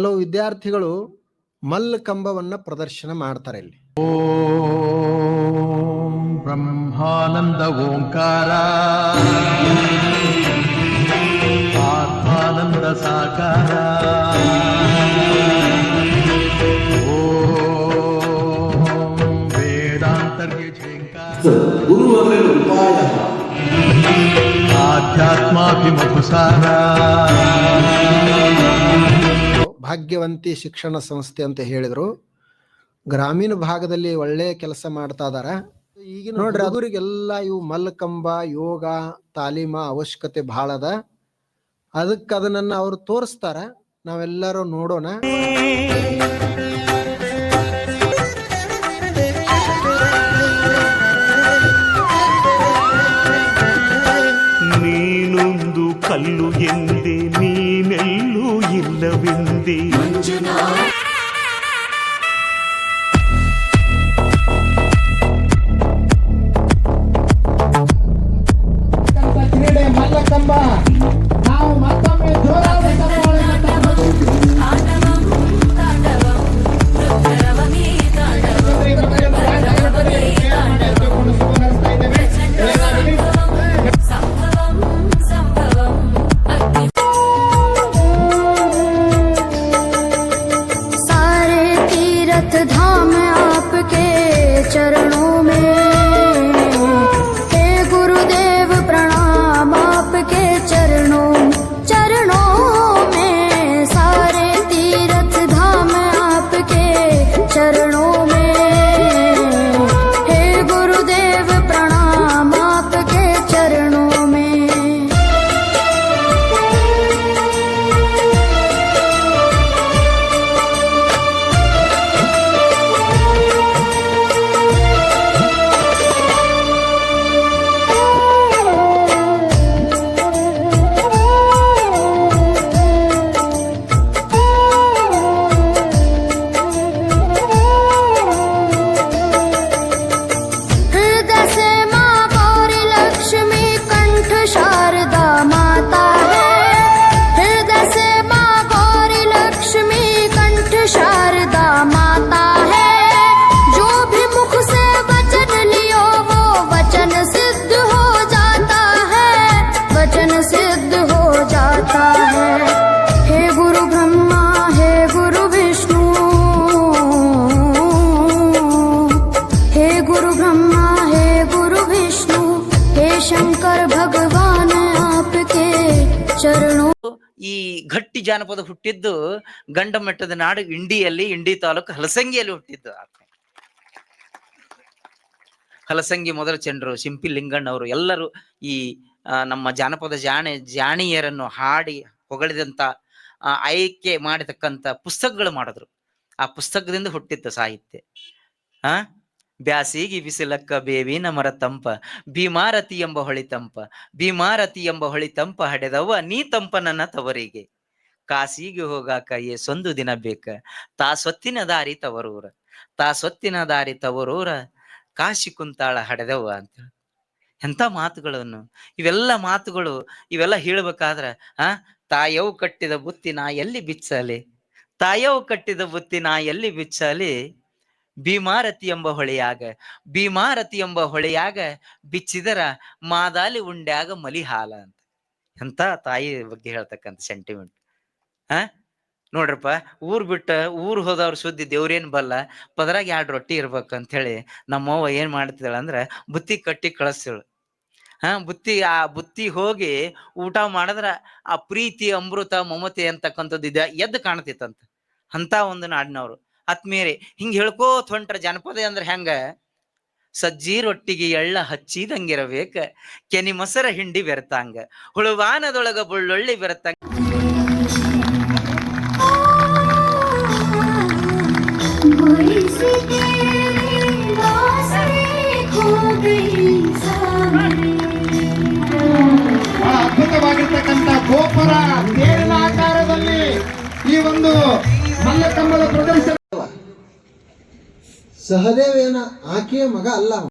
ಕೆಲವು ವಿದ್ಯಾರ್ಥಿಗಳು ಮಲ್ಲ ಕಂಬವನ್ನ ಪ್ರದರ್ಶನ ಮಾಡ್ತಾರೆ ಇಲ್ಲಿ. ಓಂ ಬ್ರಹ್ಮಾನಂದ ಓಂಕಾರ. ಆತ್ಮಾನಂದ ಸಾಕಾರ. ಆಧ್ಯಾತ್ಮಾಭಿಮುಖಸಾರ. ಭಾಗ್ಯವಂತಿ ಶಿಕ್ಷಣ ಸಂಸ್ಥೆ ಅಂತ ಹೇಳಿದ್ರು. ಗ್ರಾಮೀಣ ಭಾಗದಲ್ಲಿ ಒಳ್ಳೆಯ ಕೆಲಸ ಮಾಡ್ತಾ ಇದಾರ. ಈಗಿನ ನೋಡ್ರಿ ಅವರಿಗೆಲ್ಲ ಇವು ಮಲ್ಲಕಂಬ ಯೋಗ ತಾಲೀಮ ಅವಶ್ಯಕತೆ ಬಹಳ ಅದ. ಅದಕ್ಕೆ ಅದನ್ನ ಅವ್ರು ತೋರಿಸ್ತಾರ. ನಾವೆಲ್ಲರೂ ನೋಡೋಣ. ನೀನೊಂದು ಕಲ್ಲು ಎಂದೆ విల్లవింది ಶಂಕರ ಭಗವಾನ ಆಪಕೆ ಚರಣೋ. ಈ ಘಟ್ಟಿ ಜಾನಪದ ಹುಟ್ಟಿದ್ದು ಗಂಡಮಟ್ಟದ ನಾಡು ಇಂಡಿಯಲ್ಲಿ, ಇಂಡಿ ತಾಲೂಕು ಹಲಸಂಗಿಯಲ್ಲಿ ಹುಟ್ಟಿದ್ದು ಹಲಸಂಗಿ ಮೊದಲ ಚಂದ್ರು ಸಿಂಪಿ ಲಿಂಗಣ್ಣವರು ಎಲ್ಲರೂ ಈ ನಮ್ಮ ಜಾನಪದ ಜಾಣೆ, ಜಾಣಿಯರನ್ನು ಹಾಡಿ ಹೊಗಳಿದಂತ ಆಯ್ಕೆ ಮಾಡಿರ್ತಕ್ಕಂಥ ಪುಸ್ತಕಗಳು ಮಾಡಿದ್ರು. ಆ ಪುಸ್ತಕದಿಂದ ಹುಟ್ಟಿತ್ತು ಸಾಹಿತ್ಯ. ಆ? ಬ್ಯಾಸಿಗಿ ಬಿಸಿಲಕ್ಕ ಬೇವಿನ ಮರ ತಂಪ ಭೀಮಾರತಿ ಎಂಬ ಹೊಳಿ ತಂಪ, ಭೀಮಾರತಿ ಎಂಬ ಹೊಳಿ ತಂಪ ಹಡೆದವ ನೀ ತಂಪನನ್ನ ತವರಿಗೆ. ಕಾಸಿಗೆ ಹೋಗಾಕ ಏಸೊಂದು ದಿನ ಬೇಕ, ತಾ ಸೊತ್ತಿನ ದಾರಿ ತವರೂರ, ತಾ ಸೊತ್ತಿನ ದಾರಿ ತವರೂರ ಕಾಶಿ ಕುಂತಾಳ ಹಡೆದವ ಅಂತ. ಎಂತ ಮಾತುಗಳನ್ನು, ಇವೆಲ್ಲ ಮಾತುಗಳು, ಇವೆಲ್ಲ ಹೇಳ್ಬೇಕಾದ್ರ, ಆ, ತಾಯವ್ ಕಟ್ಟಿದ ಬುತ್ತಿ ನಾ ಎಲ್ಲಿ ಬಿಚ್ಚಲಿ, ತಾಯವು ಕಟ್ಟಿದ ಬುತ್ತಿ ನಾ ಎಲ್ಲಿ ಬಿಚ್ಚಲಿ? ಭೀಮಾರತಿ ಎಂಬ ಹೊಳೆಯಾಗ, ಭೀಮಾರತಿ ಎಂಬ ಹೊಳೆಯಾಗ ಬಿಚ್ಚಿದರ ಮಾದಾಲಿ ಉಂಡ್ಯಾಗ ಮಲಿಹಾಲ ಅಂತ. ಎಂತ ತಾಯಿ ಬಗ್ಗೆ ಹೇಳ್ತಕ್ಕಂಥ ಸೆಂಟಿಮೆಂಟ್ ಆ? ನೋಡ್ರಪ್ಪ, ಊರ್ ಬಿಟ್ಟ ಊರ್ ಹೋದವ್ರ ಸುದ್ದಿ ದೇವ್ರೇನ್ ಬಲ್ಲ, ಪದರಾಗ ಎರಡು ರೊಟ್ಟಿ ಇರ್ಬೇಕು ಅಂತ ಹೇಳಿ ನಮ್ಮವ್ವ ಏನ್ ಮಾಡ್ತಿದ್ದಾಳ ಅಂದ್ರ ಬುತ್ತಿ ಕಟ್ಟಿ ಕಳಿಸ್ತಾಳು. ಹಾ ಬುತ್ತಿ, ಆ ಬುತ್ತಿ ಹೋಗಿ ಊಟ ಮಾಡಿದ್ರ ಆ ಪ್ರೀತಿ, ಅಮೃತ, ಮಮತೆ ಅಂತಕ್ಕಂಥದ್ದು ಇದ ಎದ್ದು ಕಾಣ್ತಿತ್ತಂತ. ಅಂತ ಒಂದು ನಾಡಿನವ್ರು. ಆತ್ಮೀಯರೇ, ಹಿಂಗ್ ಹೇಳ್ಕೋತ್ ಹೊಂಟ್ರ ಜನಪದ ಅಂದ್ರೆ ಹೆಂಗ? ಸಜ್ಜಿ ರೊಟ್ಟಿಗೆ ಎಳ್ಳ ಹಚ್ಚಿದಂಗಿರಬೇಕ, ಕೆನಿ ಮೊಸರ ಹಿಂಡಿ ಬೆರ್ತಾಂಗ, ಹುಳುವಾನದೊಳಗ ಬುಳ್ಳೊಳ್ಳಿ ಬೆರತಂಗ. ಅದ್ಭುತವಾಗಿರ್ತಕ್ಕಂಥ ಗೋಪುರ ಕೇರಳಾಕಾರದಲ್ಲಿ ಆಕಾರದಲ್ಲಿ ಈ ಒಂದು ಮಲ್ಲಕಂಬದ ಪ್ರದರ್ಶನ ಸಹದೇವೇನ ಆಕೆಯ ಮಗ ಅಲ್ಲ.